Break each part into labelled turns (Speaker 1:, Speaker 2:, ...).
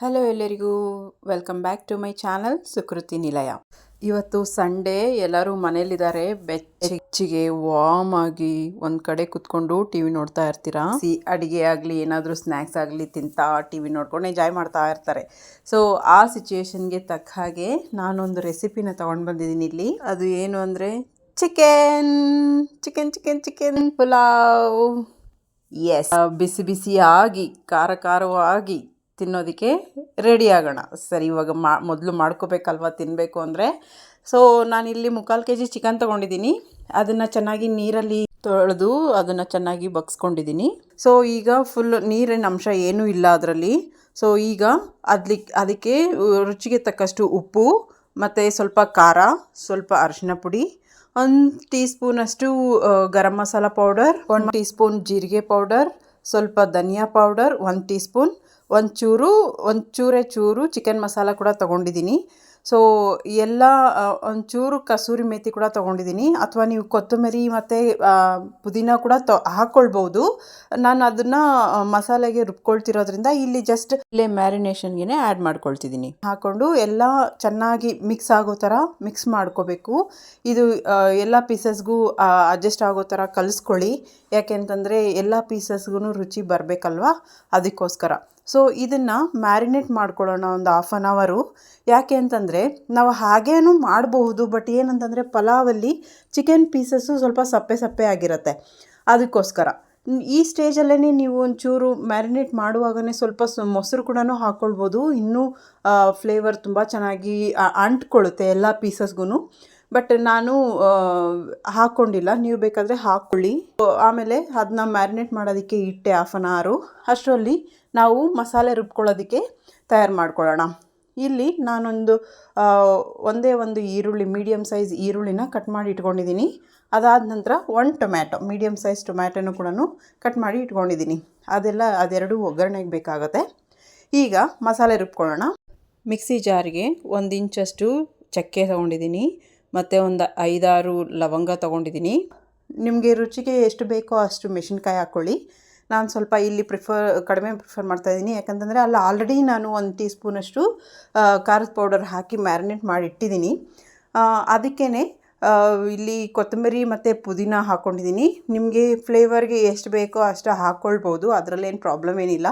Speaker 1: Hello ಎಲ್ಲರಿಗೂ welcome back to my channel Sukruthi Nilaya. ಇವತ್ತು Sunday ಎಲ್ಲರೂ ಮನೇಲಿದ್ದಾರೆ ಬೆಚ್ಚಗೆ ವಾಮ್ ಆಗಿ ಒಂದು ಕಡೆ ಕುತ್ಕೊಂಡು ಟಿ ವಿ ನೋಡ್ತಾ ಇರ್ತೀರಾ? ಸಿ ಅಡಿಗೆ ಆಗಲಿ, ಏನಾದರೂ ಸ್ನ್ಯಾಕ್ಸ್ ಆಗಲಿ, ತಿಂತಾ ಟಿ ನೋಡ್ಕೊಂಡು ಎಂಜಾಯ್ ಮಾಡ್ತಾ ಇರ್ತಾರೆ. ಸೊ ಆ ಸಿಚುಯೇಷನ್ಗೆ ತಕ್ಕ ಹಾಗೆ ನಾನೊಂದು ರೆಸಿಪಿನ ತೊಗೊಂಡು ಬಂದಿದ್ದೀನಿ ಇಲ್ಲಿ. ಅದು ಏನು ಅಂದರೆ chicken chicken chicken chicken pulao S ಬಿಸಿ ಬಿಸಿಯಾಗಿ, ಖಾರ ಖಾರವಾಗಿ ತಿನ್ನೋದಕ್ಕೆ ರೆಡಿ ಆಗೋಣ. ಸರಿ, ಇವಾಗ ಮಾ, ಮೊದಲು ಮಾಡ್ಕೋಬೇಕಲ್ವ ತಿನ್ನಬೇಕು ಅಂದರೆ? ಸೊ ನಾನಿಲ್ಲಿ ಮುಕ್ಕಾಲು ಕೆ ಜಿ ಚಿಕನ್ ತೊಗೊಂಡಿದ್ದೀನಿ. ಅದನ್ನು ಚೆನ್ನಾಗಿ ನೀರಲ್ಲಿ ತೊಳೆದು ಅದನ್ನು ಚೆನ್ನಾಗಿ ಬಗ್ಸ್ಕೊಂಡಿದ್ದೀನಿ. ಸೊ ಈಗ ಫುಲ್ ನೀರಿನ ಅಂಶ ಏನೂ ಇಲ್ಲ ಅದರಲ್ಲಿ. ಸೊ ಈಗ ಅದ್ಲಿಕ್ಕೆ ಅದಕ್ಕೆ ರುಚಿಗೆ ತಕ್ಕಷ್ಟು ಉಪ್ಪು, ಮತ್ತು ಸ್ವಲ್ಪ ಖಾರ, ಸ್ವಲ್ಪ ಅರಿಶಿನ ಪುಡಿ, ಒಂದು ಟೀ ಸ್ಪೂನಷ್ಟು ಗರಂ ಮಸಾಲ ಪೌಡರ್ ಒಂದು ಟೀ ಸ್ಪೂನ್ ಜೀರಿಗೆ ಪೌಡರ್ ಸ್ವಲ್ಪ ಧನಿಯಾ ಪೌಡರ್ ಒಂದು ಟೀ ಸ್ಪೂನ್ ಒಂದು ಚೂರು ಒಂದು ಚೂರೇ ಚಿಕನ್ ಮಸಾಲ ಕೂಡ ತೊಗೊಂಡಿದ್ದೀನಿ. ಸೊ ಎಲ್ಲ ಒಂಚೂರು ಕಸೂರಿ ಮೇಥಿ ಕೂಡ ತೊಗೊಂಡಿದ್ದೀನಿ. ಅಥವಾ ನೀವು ಕೊತ್ತಂಬರಿ ಮತ್ತು ಪುದೀನ ಕೂಡ ತೊ ಹಾಕ್ಕೊಳ್ಬೋದು ನಾನು ಅದನ್ನು ಮಸಾಲೆಗೆ ರುಬ್ಕೊಳ್ತಿರೋದ್ರಿಂದ ಇಲ್ಲಿ ಜಸ್ಟ್ ಇಲ್ಲೇ ಮ್ಯಾರಿನೇಷನ್ಗೆ ಆ್ಯಡ್ ಮಾಡ್ಕೊಳ್ತಿದ್ದೀನಿ. ಹಾಕ್ಕೊಂಡು ಎಲ್ಲ ಚೆನ್ನಾಗಿ ಮಿಕ್ಸ್ ಆಗೋ ಥರ ಮಿಕ್ಸ್ ಮಾಡ್ಕೋಬೇಕು. ಇದು ಎಲ್ಲ ಪೀಸಸ್ಗೂ ಅಡ್ಜಸ್ಟ್ ಆಗೋ ಥರ ಕಲಿಸ್ಕೊಳ್ಳಿ. ಯಾಕೆ ಅಂತಂದರೆ ಎಲ್ಲ ಪೀಸಸ್ಗೂ ರುಚಿ ಬರಬೇಕಲ್ವಾ? ಅದಕ್ಕೋಸ್ಕರ. ಸೊ ಇದನ್ನು ಮ್ಯಾರಿನೇಟ್ ಮಾಡ್ಕೊಳ್ಳೋಣ ಒಂದು ಆಫ್ ಆನ್ ಅವರು ಯಾಕೆ ಅಂತಂದರೆ, ನಾವು ಹಾಗೇನೂ ಮಾಡಬಹುದು ಬಟ್ ಏನಂತಂದರೆ ಪಲಾವಲ್ಲಿ ಚಿಕನ್ ಪೀಸಸ್ಸು ಸ್ವಲ್ಪ ಸಪ್ಪೆ ಸಪ್ಪೆ ಆಗಿರುತ್ತೆ. ಅದಕ್ಕೋಸ್ಕರ. ಈ ಸ್ಟೇಜಲ್ಲೇ ನೀವು ಒಂಚೂರು ಮ್ಯಾರಿನೇಟ್ ಮಾಡುವಾಗಲೇ ಸ್ವಲ್ಪ ಮೊಸರು ಕೂಡ ಹಾಕ್ಕೊಳ್ಬೋದು ಇನ್ನೂ ಫ್ಲೇವರ್ ತುಂಬ ಚೆನ್ನಾಗಿ ಅಂಟ್ಕೊಳ್ಳುತ್ತೆ ಎಲ್ಲ ಪೀಸಸ್ಗೂ ಬಟ್ ನಾನು ಹಾಕ್ಕೊಂಡಿಲ್ಲ ನೀವು ಬೇಕಾದರೆ ಹಾಕ್ಕೊಳ್ಳಿ ಆಮೇಲೆ ಅದನ್ನ ಮ್ಯಾರಿನೇಟ್ ಮಾಡೋದಕ್ಕೆ ಇಟ್ಟೆ ಹಾಫ್ ಆನ್ ಅವರು ಅಷ್ಟರಲ್ಲಿ ನಾವು ಮಸಾಲೆ ರುಬ್ಕೊಳ್ಳೋದಕ್ಕೆ ತಯಾರು ಮಾಡ್ಕೊಳ್ಳೋಣ. ಇಲ್ಲಿ ನಾನೊಂದು ಒಂದೇ ಒಂದು ಈರುಳ್ಳಿ ಮೀಡಿಯಮ್ ಸೈಜ್ ಈರುಳ್ಳಿನ ಕಟ್ ಮಾಡಿ ಇಟ್ಕೊಂಡಿದ್ದೀನಿ. ಅದಾದ ನಂತರ ಒನ್ ಟೊಮ್ಯಾಟೊ ಮೀಡಿಯಮ್ ಸೈಜ್ ಟೊಮ್ಯಾಟೊನೂ ಕೂಡ ಕಟ್ ಮಾಡಿ ಇಟ್ಕೊಂಡಿದ್ದೀನಿ. ಅದೆಲ್ಲ, ಅದೆರಡು ಒಗ್ಗರಣೆಗೆ ಬೇಕಾಗುತ್ತೆ. ಈಗ ಮಸಾಲೆ ರುಬ್ಕೊಳ್ಳೋಣ. ಮಿಕ್ಸಿ ಜಾರಿಗೆ ಒಂದು ಇಂಚಷ್ಟು ಚಕ್ಕೆ ತೊಗೊಂಡಿದ್ದೀನಿ. ಮತ್ತು ಒಂದು ಐದಾರು ಲವಂಗ ತೊಗೊಂಡಿದ್ದೀನಿ. ನಿಮಗೆ ರುಚಿಗೆ ಎಷ್ಟು ಬೇಕೋ ಅಷ್ಟು ಮೆಣಸಿನ್ಕಾಯಿ ಹಾಕ್ಕೊಳ್ಳಿ ನಾನು ಸ್ವಲ್ಪ ಇಲ್ಲಿ ಪ್ರಿಫರ್ ಕಡಿಮೆ ಪ್ರಿಫರ್ ಮಾಡ್ತಾಯಿದ್ದೀನಿ ಯಾಕಂತಂದರೆ ಅಲ್ಲಿ ಆಲ್ರೆಡಿ ನಾನು ಒಂದು ಟೀ ಸ್ಪೂನಷ್ಟು ಖಾರದ ಪೌಡರ್ ಹಾಕಿ ಮ್ಯಾರಿನೇಟ್ ಮಾಡಿ ಇಟ್ಟಿದ್ದೀನಿ ಅದಕ್ಕೇ ಇಲ್ಲಿ ಕೊತ್ತಂಬರಿ ಮತ್ತು ಪುದೀನ ಹಾಕ್ಕೊಂಡಿದ್ದೀನಿ ನಿಮಗೆ ಫ್ಲೇವರ್ಗೆ ಎಷ್ಟು ಬೇಕೋ ಅಷ್ಟು ಹಾಕ್ಕೊಳ್ಬೋದು ಅದರಲ್ಲೇನು ಪ್ರಾಬ್ಲಮ್ ಏನಿಲ್ಲ.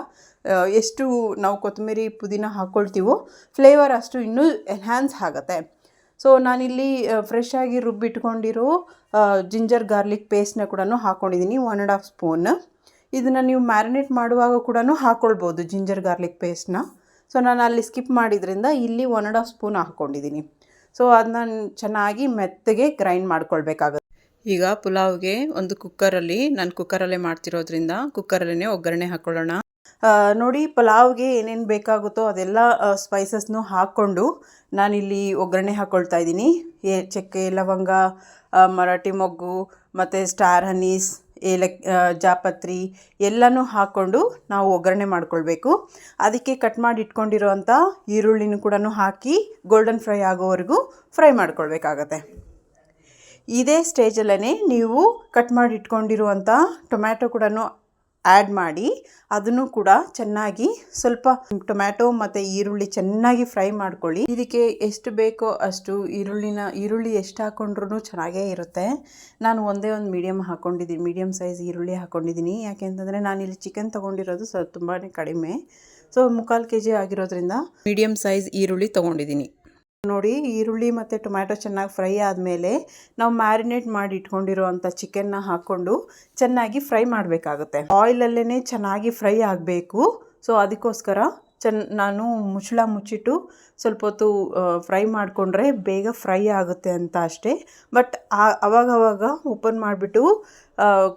Speaker 1: ಎಷ್ಟು ನಾವು ಕೊತ್ತಂಬರಿ, ಪುದೀನ ಹಾಕ್ಕೊಳ್ತೀವೋ ಫ್ಲೇವರ್ ಅಷ್ಟು ಇನ್ನೂ ಎನ್ಹ್ಯಾನ್ಸ್ ಆಗುತ್ತೆ. ಸೊ ನಾನಿಲ್ಲಿ ಫ್ರೆಶ್ ಆಗಿ ರುಬ್ಬಿಟ್ಕೊಂಡಿರೋ ಜಿಂಜರ್ ಗಾರ್ಲಿಕ್ ಪೇಸ್ಟ್ನ ಕೂಡ ಹಾಕ್ಕೊಂಡಿದ್ದೀನಿ ಒನ್ ಆ್ಯಂಡ್ ಹಾಫ್ ಸ್ಪೂನ್ ಇದನ್ನು ನೀವು ಮ್ಯಾರಿನೇಟ್ ಮಾಡುವಾಗ ಕೂಡ ಹಾಕ್ಕೊಳ್ಬೋದು ಜಿಂಜರ್ ಗಾರ್ಲಿಕ್ ಪೇಸ್ಟ್ನ ಸೊ ನಾನು ಅಲ್ಲಿ ಸ್ಕಿಪ್ ಮಾಡಿದ್ರಿಂದ ಇಲ್ಲಿ ಒನ್ ಆ್ಯಂಡ್ ಹಾಫ್ ಸ್ಪೂನ್ ಹಾಕ್ಕೊಂಡಿದ್ದೀನಿ ಸೊ ಅದನ್ನ ಚೆನ್ನಾಗಿ ಮೆತ್ತಗೆ ಗ್ರೈಂಡ್ ಮಾಡ್ಕೊಳ್ಬೇಕಾಗುತ್ತೆ. ಈಗ ಪುಲಾವ್ಗೆ ಒಂದು ಕುಕ್ಕರಲ್ಲಿ ನಾನು ಕುಕ್ಕರಲ್ಲೇ ಮಾಡ್ತಿರೋದ್ರಿಂದ ಕುಕ್ಕರಲ್ಲೇ ಒಗ್ಗರಣೆ ಹಾಕ್ಕೊಳ್ಳೋಣ ನೋಡಿ, ಪಲಾವ್ಗೆ ಏನೇನು ಬೇಕಾಗುತ್ತೋ ಅದೆಲ್ಲ ಸ್ಪೈಸಸ್ನು ಹಾಕ್ಕೊಂಡು ನಾನಿಲ್ಲಿ ಒಗ್ಗರಣೆ ಹಾಕ್ಕೊಳ್ತಾ ಇದ್ದೀನಿ. ಏ ಚಕ್ಕೆ, ಲವಂಗ ಮರಾಠಿ ಮೊಗ್ಗು, ಮತ್ತು ಸ್ಟಾರ್ ಹನೀಸ್ ಏಲಕ್ ಜಾಪತ್ರಿ ಎಲ್ಲನೂ ಹಾಕ್ಕೊಂಡು ನಾವು ಒಗ್ಗರಣೆ ಮಾಡ್ಕೊಳ್ಬೇಕು. ಅದಕ್ಕೆ ಕಟ್ ಮಾಡಿ ಇಟ್ಕೊಂಡಿರೋವಂಥ ಈರುಳ್ಳಿನೂ ಕೂಡ ಹಾಕಿ ಗೋಲ್ಡನ್ ಫ್ರೈ ಆಗೋವರೆಗೂ ಫ್ರೈ ಮಾಡ್ಕೊಳ್ಬೇಕಾಗತ್ತೆ. ಇದೇ ಸ್ಟೇಜಲ್ಲೇ ನೀವು ಕಟ್ ಮಾಡಿ ಇಟ್ಕೊಂಡಿರುವಂಥ ಟೊಮ್ಯಾಟೊ ಕೂಡ ಆ್ಯಡ್ ಮಾಡಿ ಅದನ್ನು ಕೂಡ ಚೆನ್ನಾಗಿ ಸ್ವಲ್ಪ ಟೊಮ್ಯಾಟೊ ಮತ್ತು ಈರುಳ್ಳಿ ಚೆನ್ನಾಗಿ ಫ್ರೈ ಮಾಡ್ಕೊಳ್ಳಿ. ಇದಕ್ಕೆ ಎಷ್ಟು ಬೇಕೋ ಅಷ್ಟು ಈರುಳ್ಳಿನ, ಈರುಳ್ಳಿ ಎಷ್ಟು ಹಾಕ್ಕೊಂಡ್ರೂ ಚೆನ್ನಾಗೇ ಇರುತ್ತೆ. ನಾನು ಒಂದೇ ಒಂದು ಮೀಡಿಯಮ್ ಹಾಕ್ಕೊಂಡಿದ್ದೀನಿ ಮೀಡಿಯಮ್ ಸೈಜ್ ಈರುಳ್ಳಿ ಹಾಕ್ಕೊಂಡಿದ್ದೀನಿ ಯಾಕೆ ಅಂತಂದರೆ ಇಲ್ಲಿ ಚಿಕನ್ ತೊಗೊಂಡಿರೋದು ಸ್ವಲ್ಪ ತುಂಬಾ ಕಡಿಮೆ. ಸೊ ಮುಕ್ಕಾಲು ಕೆ ಜಿ ಆಗಿರೋದ್ರಿಂದ ಮೀಡಿಯಮ್ ಸೈಜ್ ಈರುಳ್ಳಿ ತೊಗೊಂಡಿದ್ದೀನಿ ನೋಡಿ ಈರುಳ್ಳಿ ಮತ್ತು ಟೊಮ್ಯಾಟೊ ಚೆನ್ನಾಗಿ ಫ್ರೈ ಆದಮೇಲೆ ನಾವು ಮ್ಯಾರಿನೇಟ್ ಮಾಡಿ ಇಟ್ಕೊಂಡಿರೋವಂಥ ಚಿಕನ್ನ ಹಾಕ್ಕೊಂಡು ಚೆನ್ನಾಗಿ ಫ್ರೈ ಮಾಡಬೇಕಾಗುತ್ತೆ. ಆಯಿಲಲ್ಲೇ ಚೆನ್ನಾಗಿ ಫ್ರೈ ಆಗಬೇಕು. ಸೊ, ಅದಕ್ಕೋಸ್ಕರ ಚೆನ್ನ ನಾನು ಮುಚ್ಚಳ ಮುಚ್ಚಿಟ್ಟು ಸ್ವಲ್ಪ ಹೊತ್ತು ಫ್ರೈ ಮಾಡಿಕೊಂಡ್ರೆ ಬೇಗ ಫ್ರೈ ಆಗುತ್ತೆ ಅಂತ ಅಷ್ಟೇ. ಬಟ್ ಅವಾಗವಾಗ ಓಪನ್ ಮಾಡಿಬಿಟ್ಟು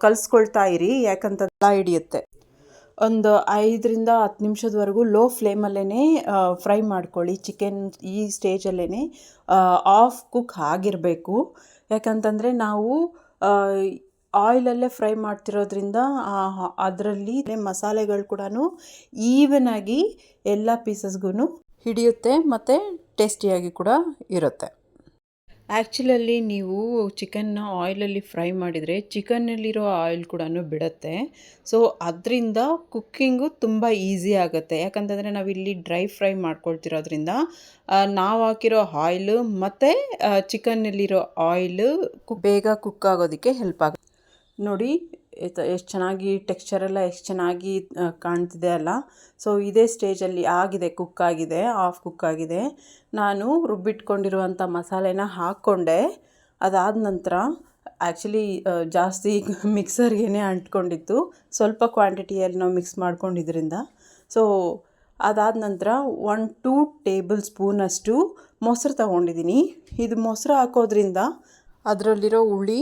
Speaker 1: ಕಲಿಸ್ಕೊಳ್ತಾ ಇರಿ ಯಾಕಂತ ಹಿಡಿಯುತ್ತೆ. ಒಂದು ಐದರಿಂದ ಹತ್ತು ನಿಮಿಷದವರೆಗೂ ಲೋ ಫ್ಲೇಮಲ್ಲೇ ಫ್ರೈ ಮಾಡ್ಕೊಳ್ಳಿ. ಚಿಕನ್ ಈ ಸ್ಟೇಜಲ್ಲೇ ಆಫ್ ಕುಕ್ ಆಗಿರಬೇಕು. ಯಾಕಂತಂದರೆ ನಾವು ಆಯಿಲಲ್ಲೇ ಫ್ರೈ ಮಾಡ್ತಿರೋದ್ರಿಂದ ಅದರಲ್ಲಿ ಮಸಾಲೆಗಳು ಕೂಡ ಈವನಾಗಿ ಎಲ್ಲ ಪೀಸಸ್ಗೂ ಹಿಡಿಯುತ್ತೆ ಮತ್ತು ಟೇಸ್ಟಿಯಾಗಿ ಕೂಡ ಇರುತ್ತೆ. ಆ್ಯಕ್ಚುಲಲ್ಲಿ ನೀವು ಚಿಕನ್ನ ಆಯಿಲಲ್ಲಿ ಫ್ರೈ ಮಾಡಿದರೆ ಚಿಕನ್ನಲ್ಲಿರೋ ಆಯಿಲ್ ಕೂಡ ಬಿಡುತ್ತೆ. ಸೊ ಅದರಿಂದ ಕುಕ್ಕಿಂಗು ತುಂಬ ಈಸಿ ಆಗುತ್ತೆ. ಯಾಕಂತಂದರೆ ನಾವಿಲ್ಲಿ ಡ್ರೈ ಫ್ರೈ ಮಾಡ್ಕೊಳ್ತಿರೋದ್ರಿಂದ ನಾವು ಹಾಕಿರೋ ಆಯಿಲು ಮತ್ತು ಚಿಕನ್ನಲ್ಲಿರೋ ಆಯಿಲು ಬೇಗ ಕುಕ್ ಆಗೋದಕ್ಕೆ ಹೆಲ್ಪ್ ಆಗುತ್ತೆ. ನೋಡಿ ಎಷ್ಟು ಚೆನ್ನಾಗಿ ಟೆಕ್ಸ್ಚರೆಲ್ಲ ಎಷ್ಟು ಚೆನ್ನಾಗಿ ಕಾಣ್ತಿದೆ ಅಲ್ಲ. ಸೊ ಇದೇ ಸ್ಟೇಜಲ್ಲಿ ಆಗಿದೆ ಕುಕ್ ಆಗಿದೆ ಆಫ್ ಕುಕ್ ಆಗಿದೆ. ನಾನು ರುಬ್ಬಿಟ್ಕೊಂಡಿರುವಂಥ ಮಸಾಲೆನ ಹಾಕ್ಕೊಂಡೆ. ಅದಾದ ನಂತರ ಆ್ಯಕ್ಚುಲಿ ಜಾಸ್ತಿ ಮಿಕ್ಸರ್ಗೆ ಅಂಟ್ಕೊಂಡಿತ್ತು. ಸ್ವಲ್ಪ ಕ್ವಾಂಟಿಟಿಯಲ್ಲಿ ನಾವು ಮಿಕ್ಸ್ ಮಾಡ್ಕೊಂಡಿದ್ರಿಂದ. ಸೊ ಅದಾದ ನಂತರ ಒನ್ ಟೂ ಟೇಬಲ್ ಸ್ಪೂನಷ್ಟು ಮೊಸರು ತಗೊಂಡಿದ್ದೀನಿ ಇದು ಮೊಸರು ಹಾಕೋದ್ರಿಂದ ಅದರಲ್ಲಿರೋ ಹುಳಿ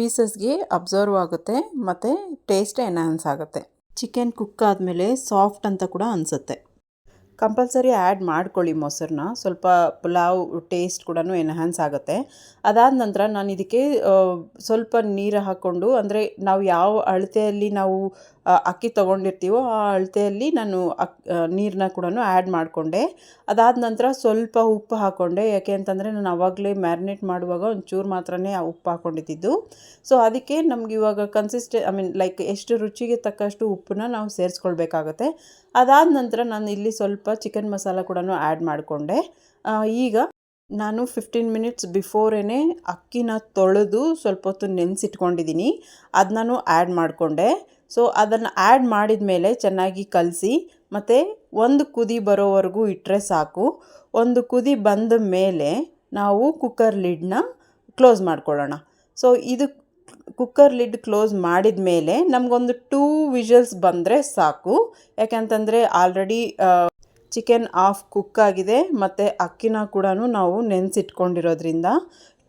Speaker 1: ಪೀಸಸ್ಗೆ ಅಬ್ಸರ್ವ್ ಆಗುತ್ತೆ, ಮತ್ತು ಟೇಸ್ಟ್ ಎನ್ಹಾನ್ಸ್ ಆಗುತ್ತೆ. ಚಿಕನ್ ಕುಕ್ ಆದಮೇಲೆ ಸಾಫ್ಟ್ ಅಂತ ಕೂಡ ಅನಿಸುತ್ತೆ. ಕಂಪಲ್ಸರಿ ಆ್ಯಡ್ ಮಾಡ್ಕೊಳ್ಳಿ ಮೊಸರನ್ನ. ಸ್ವಲ್ಪ ಪುಲಾವ್ ಟೇಸ್ಟ್ ಕೂಡ ಎನ್ಹಾನ್ಸ್ ಆಗುತ್ತೆ. ಅದಾದ ನಂತರ ನಾನು ಇದಕ್ಕೆ ಸ್ವಲ್ಪ ನೀರು ಹಾಕ್ಕೊಂಡು ಅಂದರೆ ನಾವು ಯಾವ ಅಳತೆಯಲ್ಲಿ ನಾವು ಅಕ್ಕಿ ತೊಗೊಂಡಿರ್ತೀವೋ ಆ ಅಳತೆಯಲ್ಲಿ ನಾನು ಅಕ್ ನೀರನ್ನ ಕೂಡ ಆ್ಯಡ್ ಮಾಡಿಕೊಂಡೆ. ಅದಾದ ನಂತರ ಸ್ವಲ್ಪ ಉಪ್ಪು ಹಾಕ್ಕೊಂಡೆ ಯಾಕೆ ಅಂತಂದರೆ ನಾನು ಆವಾಗಲೇ ಮ್ಯಾರಿನೇಟ್ ಮಾಡುವಾಗ ಒಂಚೂರು ಮಾತ್ರನೇ ಉಪ್ಪು ಹಾಕ್ಕೊಂಡಿದ್ದು ಸೊ ಅದಕ್ಕೆ ನಮ್ಗೆ ಇವಾಗ ಕನ್ಸಿಸ್ಟೆ ಐ ಮೀನ್ ಲೈಕ್ ಎಷ್ಟು ರುಚಿಗೆ ತಕ್ಕಷ್ಟು ಉಪ್ಪನ್ನ ನಾವು ಸೇರಿಸ್ಕೊಳ್ಬೇಕಾಗತ್ತೆ. ಅದಾದ ನಂತರ ನಾನು ಇಲ್ಲಿ ಸ್ವಲ್ಪ ಚಿಕನ್ ಮಸಾಲ ಕೂಡ ಆ್ಯಡ್ ಮಾಡಿಕೊಂಡೆ. ಈಗ ನಾನು ಫಿಫ್ಟೀನ್ ಮಿನಿಟ್ಸ್ ಬಿಫೋರೇ ಅಕ್ಕಿನ ತೊಳೆದು ಸ್ವಲ್ಪ ಹೊತ್ತು ನೆನೆಸಿಟ್ಕೊಂಡಿದ್ದೀನಿ. ಅದನ್ನೂ ಆ್ಯಡ್ ಮಾಡಿಕೊಂಡೆ. ಸೊ ಅದನ್ನು ಆ್ಯಡ್ ಮಾಡಿದ ಮೇಲೆ ಚೆನ್ನಾಗಿ ಕಲಸಿ, ಮತ್ತು ಒಂದು ಕುದಿ ಬರೋವರೆಗೂ ಇಟ್ಟರೆ ಸಾಕು. ಒಂದು ಕುದಿ ಬಂದ ಮೇಲೆ ನಾವು ಕುಕ್ಕರ್ ಲಿಡ್ನ ಕ್ಲೋಸ್ ಮಾಡ್ಕೊಳ್ಳೋಣ. ಸೊ ಇದು ಕುಕ್ಕರ್ ಲಿಡ್ ಕ್ಲೋಸ್ ಮಾಡಿದ ಮೇಲೆ ನಮಗೊಂದು ಟೂ ವಿಷಲ್ಸ್ ಬಂದರೆ ಸಾಕು. ಯಾಕೆಂತಂದರೆ ಆಲ್ರೆಡಿ ಚಿಕನ್ ಆಫ್ ಕುಕ್ ಆಗಿದೆ ಮತ್ತು ಅಕ್ಕಿನ ಕೂಡ ನಾವು ನೆನೆಸಿಟ್ಕೊಂಡಿರೋದ್ರಿಂದ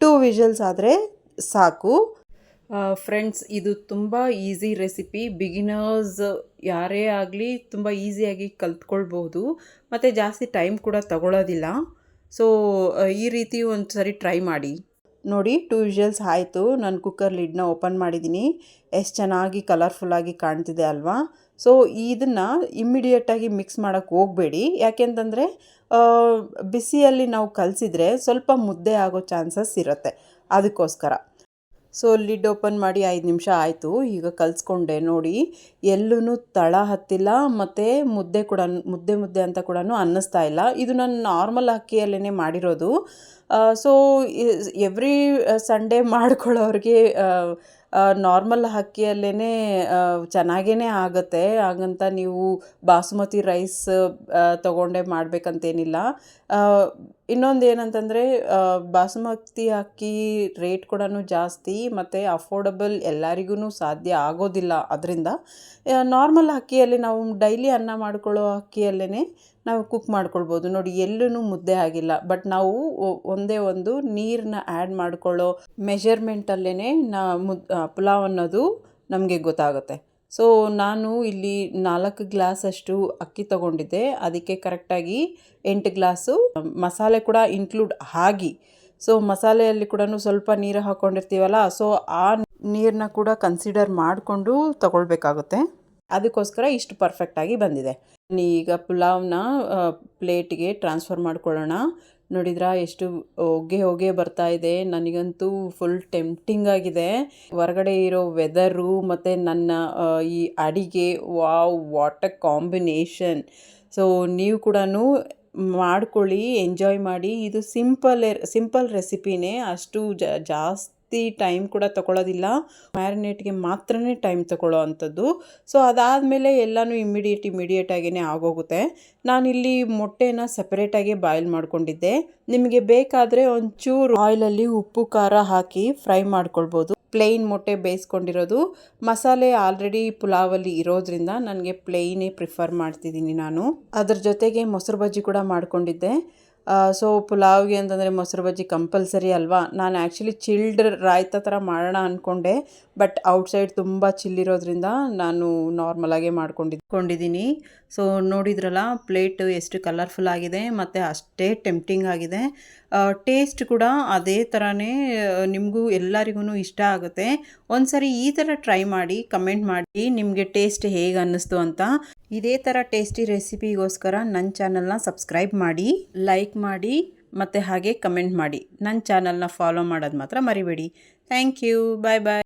Speaker 1: ಟೂ ವಿಷಲ್ಸ್ ಆದರೆ ಸಾಕು. ಫ್ರೆಂಡ್ಸ್, ಇದು ತುಂಬ ಈಸಿ ರೆಸಿಪಿ. ಬಿಗಿನರ್ಸ್ ಯಾರೇ ಆಗಲಿ ತುಂಬ ಈಸಿಯಾಗಿ ಕಲ್ತ್ಕೊಳ್ಬೋದು ಮತ್ತು ಜಾಸ್ತಿ ಟೈಮ್ ಕೂಡ ತಗೊಳ್ಳೋದಿಲ್ಲ ಸೊ ಈ ರೀತಿ ಒಂದು ಸರಿ ಟ್ರೈ ಮಾಡಿ. ನೋಡಿ ಟೂ ವಿಷಲ್ಸ್ ಆಯಿತು. ನಾನು ಕುಕ್ಕರ್ ಲಿಡ್ನ ಓಪನ್ ಮಾಡಿದ್ದೀನಿ ಎಷ್ಟು ಚೆನ್ನಾಗಿ ಕಲರ್ಫುಲ್ಲಾಗಿ ಕಾಣ್ತಿದೆ ಅಲ್ವಾ? ಸೊ ಇದನ್ನು ಇಮ್ಮಿಡಿಯೇಟಾಗಿ ಮಿಕ್ಸ್ ಮಾಡೋಕ್ಕೆ ಹೋಗಬೇಡಿ. ಯಾಕೆಂತಂದರೆ ಬಿಸಿಯಲ್ಲಿ ನಾವು ಕಲಸಿದ್ರೆ ಸ್ವಲ್ಪ ಮುದ್ದೆ ಆಗೋ ಚಾನ್ಸಸ್ ಇರುತ್ತೆ. ಅದಕ್ಕೋಸ್ಕರ. ಸೊ ಲಿಡ್ ಓಪನ್ ಮಾಡಿ ಐದು ನಿಮಿಷ ಆಯಿತು. ಈಗ ಕಲಿಸ್ಕೊಂಡೆ ನೋಡಿ ಎಲ್ಲೂ ತಳ ಹತ್ತಿಲ್ಲ, ಮತ್ತು ಮುದ್ದೆ ಕೂಡ, ಮುದ್ದೆ ಮುದ್ದೆ ಅಂತ ಕೂಡ ಅನ್ನಿಸ್ತಾ ಇಲ್ಲ. ಇದು ನಾನು ನಾರ್ಮಲ್ ಅಕ್ಕಿಯಲ್ಲೇ ಮಾಡಿರೋದು. ಸೊ ಎವ್ರಿ ಸಂಡೇ ಮಾಡ್ಕೊಳ್ಳೋರಿಗೆ ನಾರ್ಮಲ್ ಅಕ್ಕಿಯಲ್ಲೇ ಚೆನ್ನಾಗೇ ಆಗುತ್ತೆ. ಹಾಗಂತ ನೀವು ಬಾಸುಮತಿ ರೈಸ್ ತೊಗೊಂಡೇ ಮಾಡಬೇಕಂತೇನಿಲ್ಲ. ಇನ್ನೊಂದು ಏನಂತಂದರೆ ಬಾಸುಮತಿ ಅಕ್ಕಿ ರೇಟ್ ಕೂಡ ಜಾಸ್ತಿ, ಮತ್ತು ಅಫೋರ್ಡಬಲ್ ಎಲ್ಲರಿಗೂ ಸಾಧ್ಯ ಆಗೋದಿಲ್ಲ. ಅದರಿಂದ ನಾರ್ಮಲ್ ಅಕ್ಕಿಯಲ್ಲಿ ನಾವು ಡೈಲಿ ಅನ್ನ ಮಾಡ್ಕೊಳ್ಳೋ ಅಕ್ಕಿಯಲ್ಲೇ ನಾವು ಕುಕ್ ಮಾಡ್ಕೊಳ್ಬೋದು. ನೋಡಿ ಎಲ್ಲೂ ಮುದ್ದೆ ಆಗಿಲ್ಲ. ಬಟ್ ನಾವು ಒಂದೇ ಒಂದು ನೀರನ್ನ ಆ್ಯಡ್ ಮಾಡ್ಕೊಳ್ಳೋ ಮೆಷರ್ಮೆಂಟಲ್ಲೇ ನಾ ಮುದ್ ಪುಲಾವ್ ಅನ್ನೋದು ನಮಗೆ ಗೊತ್ತಾಗುತ್ತೆ. ಸೊ ನಾನು ಇಲ್ಲಿ ನಾಲ್ಕು ಗ್ಲಾಸ್ ಅಷ್ಟು ಅಕ್ಕಿ ತಗೊಂಡಿದ್ದೆ. ಅದಕ್ಕೆ ಕರೆಕ್ಟಾಗಿ ಎಂಟು ಗ್ಲಾಸು ಮಸಾಲೆ ಕೂಡ ಇನ್ಕ್ಲೂಡ್ ಆಗಿ. ಸೊ ಮಸಾಲೆಯಲ್ಲಿ ಕೂಡ ಸ್ವಲ್ಪ ನೀರು ಹಾಕ್ಕೊಂಡಿರ್ತೀವಲ್ಲ ಸೊ ಆ ನೀರನ್ನ ಕೂಡ ಕನ್ಸಿಡರ್ ಮಾಡಿಕೊಂಡು ತಗೊಳ್ಬೇಕಾಗುತ್ತೆ. ಅದಕ್ಕೋಸ್ಕರ ಇಷ್ಟು ಪರ್ಫೆಕ್ಟಾಗಿ ಬಂದಿದೆ. ಈಗ ಪುಲಾವ್ನ ಪ್ಲೇಟ್ಗೆ ಟ್ರಾನ್ಸ್ಫರ್ ಮಾಡ್ಕೊಳ್ಳೋಣ. ನೋಡಿದ್ರಾ ಎಷ್ಟು ಹೊಗೆ ಹೊಗೆ ಬರ್ತಾ ಇದೆ. ನನಗಂತೂ ಫುಲ್ ಟೆಂಪ್ಟಿಂಗ್ ಆಗಿದೆ. ಹೊರಗಡೆ ಇರೋ ವೆದರು ಮತ್ತು ನನ್ನ ಈ ಅಡಿಗೆ, wow what a combination so ನೀವು ಕೂಡ ಮಾಡ್ಕೊಳ್ಳಿ ಎಂಜಾಯ್ ಮಾಡಿ. ಇದು ಸಿಂಪಲ್ ಸಿಂಪಲ್ ರೆಸಿಪಿನೇ ಅಷ್ಟು ಜ ಜಾಸ್ತಿ ಟೈಮ್ ಕೂಡ ತಗೊಳ್ಳೋದಿಲ್ಲ ಮ್ಯಾರಿನೇಟ್ಗೆ ಮಾತ್ರನೇ ಟೈಮ್ ತಗೊಳ್ಳೋ ಅಂಥದ್ದು. ಸೊ ಅದಾದಮೇಲೆ ಎಲ್ಲನೂ ಇಮ್ಮಿಡಿಯೇಟ್ ಇಮ್ಮಿಡಿಯೇಟ್ ಆಗಿಯೇ ಆಗೋಗುತ್ತೆ. ನಾನಿಲ್ಲಿ ಮೊಟ್ಟೆನ ಸಪ್ರೇಟಾಗಿ ಬಾಯ್ಲ್ ಮಾಡ್ಕೊಂಡಿದ್ದೆ. ನಿಮಗೆ ಬೇಕಾದರೆ ಒಂಚೂರು ಆಯಿಲಲ್ಲಿ ಉಪ್ಪು, ಖಾರ ಹಾಕಿ ಫ್ರೈ ಮಾಡ್ಕೊಳ್ಬೋದು. ಪ್ಲೇನ್ ಮೊಟ್ಟೆ ಬೇಯಿಸ್ಕೊಂಡಿರೋದು. ಮಸಾಲೆ ಆಲ್ರೆಡಿ ಪುಲಾವಲ್ಲಿ ಇರೋದ್ರಿಂದ ನನಗೆ ಪ್ಲೇನೇ ಪ್ರಿಫರ್ ಮಾಡ್ತಿದ್ದೀನಿ ನಾನು. ಅದ್ರ ಜೊತೆಗೆ ಮೊಸರು ಬಜ್ಜಿ ಕೂಡ ಮಾಡ್ಕೊಂಡಿದ್ದೆ. ಸೊ ಪುಲಾವ್ಗೆ ಅಂತಂದರೆ ಮೊಸರು ಬಜ್ಜಿ ಕಂಪಲ್ಸರಿ ಅಲ್ವಾ? ನಾನು ಆ್ಯಕ್ಚುಲಿ ಚಿಲ್ಡ್ ರಾಯ್ತ ಥರ ಮಾಡೋಣ ಅಂದ್ಕೊಂಡೆ ಬಟ್ ಔಟ್ಸೈಡ್ ತುಂಬ ಚಿಲ್ಲಿರೋದ್ರಿಂದ ನಾನು ನಾರ್ಮಲಾಗೆ ಮಾಡ್ಕೊಂಡಿದ್ಕೊಂಡಿದ್ದೀನಿ ಸೊ ನೋಡಿದ್ರಲ್ಲ ಪ್ಲೇಟು ಎಷ್ಟು ಕಲರ್ಫುಲ್ ಆಗಿದೆ, ಮತ್ತು ಅಷ್ಟೇ ಟೆಂಪ್ಟಿಂಗ್ ಆಗಿದೆ. ಟೇಸ್ಟ್ ಕೂಡ ಅದೇ ಥರನೇ ನಿಮಗೂ ಎಲ್ಲರಿಗೂ ಇಷ್ಟ ಆಗುತ್ತೆ. ಒಂದ್ಸರಿ ಈ ಥರ ಟ್ರೈ ಮಾಡಿ ಕಮೆಂಟ್ ಮಾಡಿ ನಿಮಗೆ ಟೇಸ್ಟ್ ಹೇಗೆ ಅನ್ನಿಸ್ತು ಅಂತ. ಇದೇ ಥರ ಟೇಸ್ಟಿ ರೆಸಿಪಿಗೋಸ್ಕರ ನನ್ನ ಚಾನಲ್ನ ಸಬ್ಸ್ಕ್ರೈಬ್ ಮಾಡಿ ಲೈಕ್ ಮಾಡಿ, ಮತ್ತು ಹಾಗೆ ಕಮೆಂಟ್ ಮಾಡಿ. ನನ್ನ ಚಾನಲ್ನ ಫಾಲೋ ಮಾಡೋದು ಮಾತ್ರ ಮರಿಬೇಡಿ. Thank you bye bye